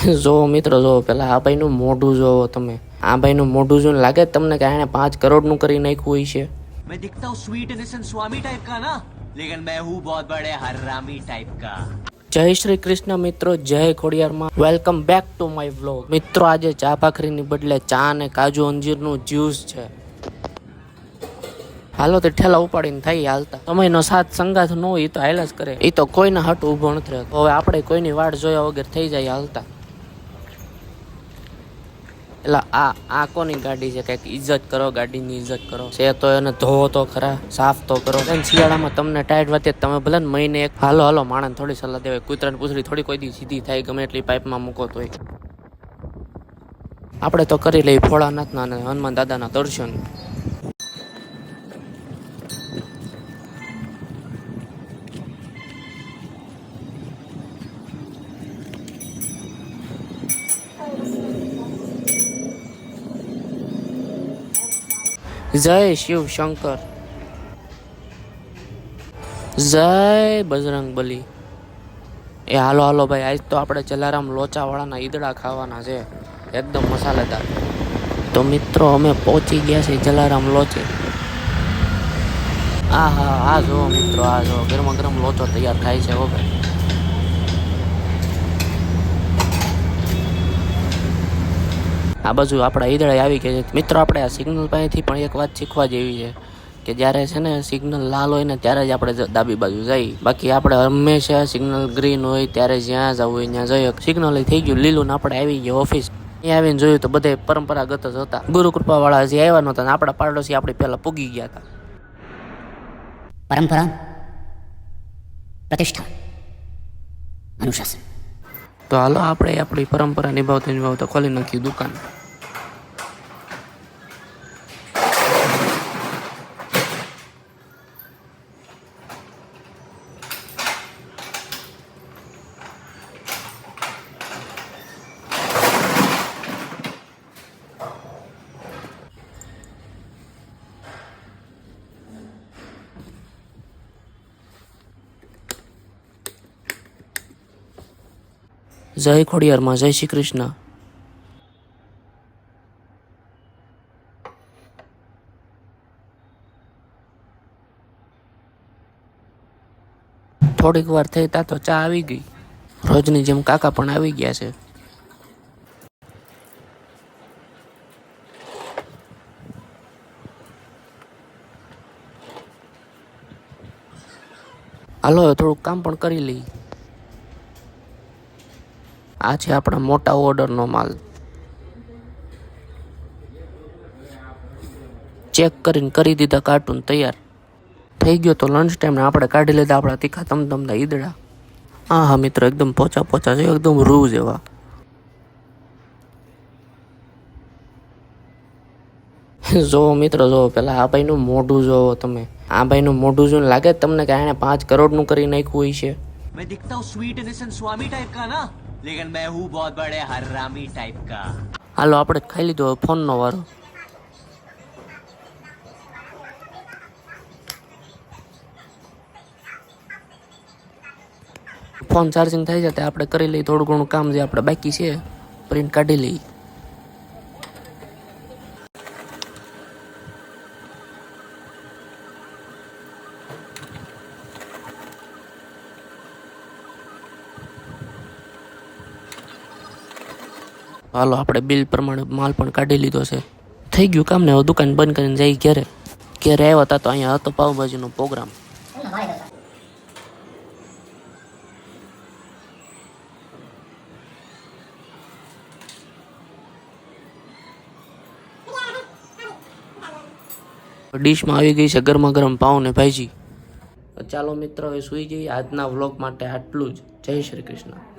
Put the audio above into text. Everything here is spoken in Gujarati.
જો મિત્રો જોવો પહેલાં આ ભાઈનું મોઢું જોવો તમે. આ ભાઈનું મોઢું જોઈને લાગે તમને કે આને પાંચ કરોડનું કરી નાખ્યું હોય છે. મેં દિખતા હું સ્વીટ અને સ્વામી ટાઈપ કા ના? લેકિન મેં હું બહોત બડે હરામી ટાઈપ કા. જય શ્રી કૃષ્ણ મિત્રો જય ખોડિયારમાં. Welcome back to my vlog મિત્રો આજે ચા ભાખરીની બદલે ચા અને કાજુ અંજીરનું જ્યુસ છે. હાલો તે ઠેલા ઉપાડીને થઈ હાલતા. સમયનો સાથ સંગાથ ન હોય એ તો હાલ જ કરે. એ તો કોઈના હટ ઊભો નથી રહેતો. હવે આપણે કોઈની વાટ જોયા વગર થઈ જાય હાલતા. એટલે આ આ કોની ગાડી છે? કંઈક ઇજ્જત કરો, ગાડીની ઇજ્જત કરો. છે તો એને ધોવો તો ખરા, સાફ તો કરો. અને શિયાળામાં તમને ટાઈટ વાતે તમે ભલે મહિને એક હાલો હાલો માણસ થોડી સલાહ દેવાય. કૂતરાની પૂછડી થોડી કોઈ દી સીધી થાય, ગમે એટલી પાઇપમાં મૂકો તોય. આપણે તો કરી લઈએ ભોળાનાથના અને હનુમાન દાદાના દર્શન. જય શિવ શંકર. જય બજરંગ બલી. એ હાલો હાલો ભાઈ, આજ તો આપણે જલારામ લોચાવાળાના ઈદડા ખાવાના છે. એકદમ મસાલેદાર. તો મિત્રો, અમે પહોંચી ગયા છે જલારામ લોચે. આ હા આ જો મિત્રો, આ જો ગરમા ગરમ લોચો તૈયાર થાય છે હો ભાઈ. આ બાજુ આપણા ઈદળે આવી ગયા છે. મિત્રો, આપણે આ સિગ્નલ પાસેથી પણ એક વાત શીખવા જેવી છે કે જ્યારે છે ને સિગ્નલ લાલ હોય ને ત્યારે જ આપણે ડાબી બાજુ જઈએ. બાકી આપણે હંમેશા સિગ્નલ ગ્રીન હોય ત્યારે જ્યાં જવું હોય ત્યાં જઈએ. સિગ્નલ થઈ ગયું. લીલું ને આપણે આવી ગયો ઓફિસ. અહીંયા આવીને જોયું તો બધે પરંપરાગત જ હતા. ગુરુકૃપાવાળા હજી આવ્યા નહોતા ને આપણા પાડોશી આપણે પહેલાં પૂગી ગયા હતા. પરંપરા, પ્રતિષ્ઠા, અનુશાસન. તો હાલો આપણે આપણી પરંપરા નિભાવતા નિભાવતા ખોલી નાખી દુકાન. જય ખોડિયારમાં, જય શ્રી કૃષ્ણ. થોડીક વાર થઈ તા તો ચા આવી ગઈ. રોજની જેમ કાકા પણ આવી ગયા છે. હાલો, થોડુંક કામ પણ કરી લઈએ. આ છે આપણા મોટા ઓર્ડરનો માલ. ચેક કરીને કરી દીધા કાર્ટૂન તૈયાર. થઈ ગયો તો લંચ ટાઈમે આપણે કાઢી લીધા આપણા તીખા તમતમતા ઈદડા. હા હા, મિત્રો, એકદમ પોચા પોચા છે, એકદમ રૂ જેવા. જોવો મિત્ર જોવો પેલા આ ભાઈનું મોઢું જોવો તમે. આ ભાઈનું મોઢું જોઈને લાગે તમને કે એને પાંચ કરોડનું કરી નાખ્યું હોય છે. મેં દિખતા હું સ્વીટ ઇનોસેન્ટ સ્વામી ટાઈપ કા ના? लेकिन मैं हूँ बहुत बड़े हरामी टाइप का હાલો આપણે જ ખાઈ લીધો હવે ફોનનો વારો ફોન ચાર્જિંગ થઈ જાય આપણે કરી લઈએ થોડું ઘણું કામ જે આપણે બાકી છે પ્રિન્ટ કાઢી લઈએ હાલો, આપણે બિલ પ્રમાણે માલ પણ કાઢી લીધો છે. થઈ ગયું કામ ને, હવે દુકાન બંધ કરીને જઈ ક્યારે ક્યારે આવ્યા હતા તો અહીંયા હતો પાઉભાજીનો પ્રોગ્રામ. ડીશમાં આવી ગઈ છે ગરમા ગરમ પાઉ ને ભાજી ચાલો મિત્રો, હવે સુઈ જઈએ આજના વ્લોગ માટે આટલું જ. જય શ્રી કૃષ્ણ.